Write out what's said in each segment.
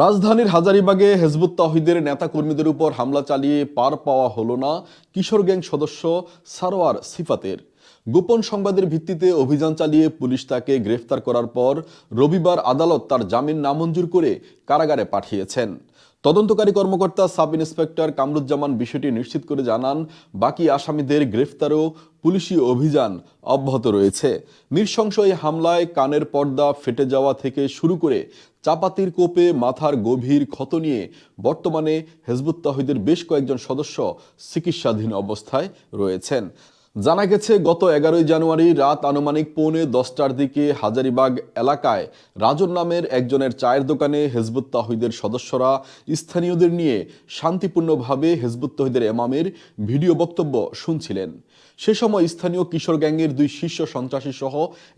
রাজধানীর হাজারিবাগে হেজবুত তাহিদের নেতাকর্মীদের উপর হামলা চালিয়ে পার পাওয়া হলো না কিশোর গ্যাং সদস্য সারোয়ার সিফাতের। গোপন সংবাদের ভিত্তিতে অভিযান চালিয়ে পুলিশ তাকে গ্রেফতার করার পর রবিবার আদালত তার জামিন নামঞ্জুর করে কারাগারে পাঠিয়েছেন। তদন্তকারী কর্মকর্তা সাব ইন্সপেক্টর কামরুজ্জামান বিষয়টি নিশ্চিত করে জানান, বাকি আসামিদের গ্রেফতারও পুলিশি অভিযান অব্যাহত রয়েছে। এই হামলায় কানের পর্দা ফেটে যাওয়া থেকে শুরু করে চাপাতির কোপে মাথার গভীর ক্ষত নিয়ে বর্তমানে হেজবুত তাহিদের বেশ কয়েকজন সদস্য চিকিৎসাধীন অবস্থায় রয়েছেন। জানা গেছে, গত এগারোই জানুয়ারি রাত আনুমানিক পৌনে দশটার দিকে হাজারিবাগ এলাকায় রাজন নামের একজনের চায়ের দোকানে হেজবুত তাহিদের সদস্যরা স্থানীয়দের নিয়ে শান্তিপূর্ণভাবে হেজবুত তহিদের এমামের ভিডিও বক্তব্য শুনছিলেন। সে সময় স্থানীয় কিশোর গ্যাংয়ের দুই শীর্ষ সন্ত্রাসী সহ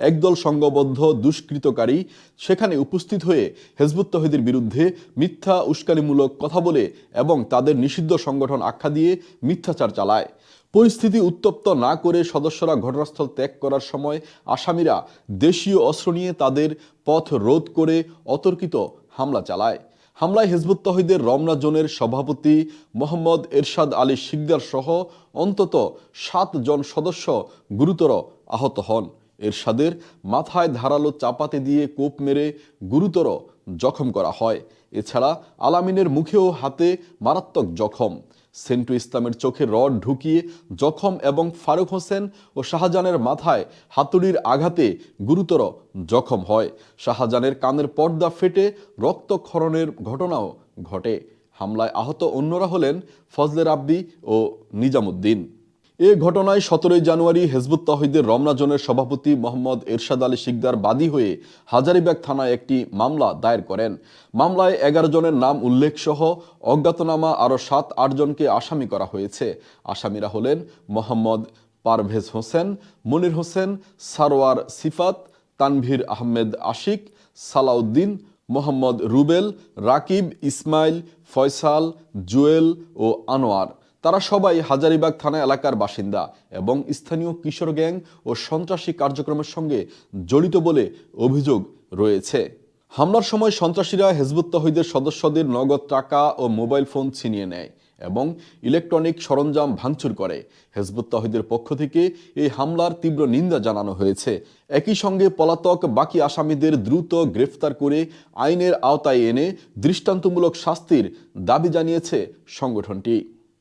একদল সংঘবদ্ধ দুষ্কৃতকারী সেখানে উপস্থিত হয়ে হেজবুত তহিদের বিরুদ্ধে মিথ্যা উস্কানিমূলক কথা বলে এবং তাদের নিষিদ্ধ সংগঠন আখ্যা দিয়ে মিথ্যাচার চালায়। পরিস্থিতি উত্তপ্ত না করে সদস্যরা ঘটনাস্থল ত্যাগ করার সময় আসামিরা দেশীয় অস্ত্র নিয়ে তাদের পথ রোধ করে অতর্কিত হামলা চালায়। হামলায় হেজবুত তহিদের রমনা জোনের সভাপতি মোহাম্মদ এরশাদ আলী শিকদার সহ অন্তত সাত জন সদস্য গুরুতর আহত হন। এরশাদের মাথায় ধারালো চাপাতে দিয়ে কোপ মেরে গুরুতর জখম করা হয়। এছাড়া আলামিনের মুখেও হাতে মারাত্মক জখম। সেন্টু ইসলামের চোখে রড ঢুকিয়ে জখম এবং ফারুক হোসেন ও শাহজাহানের মাথায় হাতুড়ির আঘাতে গুরুতর জখম হয়। শাহজাহানের কানের পর্দা ফেটে রক্তক্ষরণের ঘটনাও ঘটে। হামলায় আহত অন্যরা হলেন ফজলে আব্দি ও নিজামুদ্দিন। এ ঘটনায় সতেরোই জানুয়ারি হেজবুত তাহিদের রমনা জোনের সভাপতি মোহাম্মদ এরশাদ আলী শিকদার বাদী হয়ে হাজারিবাগ থানায় একটি মামলা দায়ের করেন। মামলায় এগারো জনের নাম উল্লেখ সহ অজ্ঞাতনামা আরও সাত আটজনকে আসামি করা হয়েছে। আসামিরা হলেন মোহাম্মদ পারভেজ হোসেন, মনির হোসেন, সারোয়ার সিফাত, তানভীর আহমেদ আশিক, সালাউদ্দিন, মোহাম্মদ রুবেল, রাকিব, ইসমাইল, ফয়সাল, জুয়েল ও আনোয়ার। তারা সবাই হাজারিবাগ থানা এলাকার বাসিন্দা এবং স্থানীয় কিশোর গ্যাং ও সন্ত্রাসী কার্যক্রমের সঙ্গে জড়িত বলে অভিযোগ রয়েছে। হামলার সময় সন্ত্রাসীরা হেজবুত তহিদের সদস্যদের নগদ টাকা ও মোবাইল ফোন ছিনিয়ে নেয় এবং ইলেকট্রনিক সরঞ্জাম ভাঙচুর করে। হেজবুত তহিদের পক্ষ থেকে এই হামলার তীব্র নিন্দা জানানো হয়েছে। একই সঙ্গে পলাতক বাকি আসামিদের দ্রুত গ্রেফতার করে আইনের আওতায় এনে দৃষ্টান্তমূলক শাস্তির দাবি জানিয়েছে সংগঠনটি।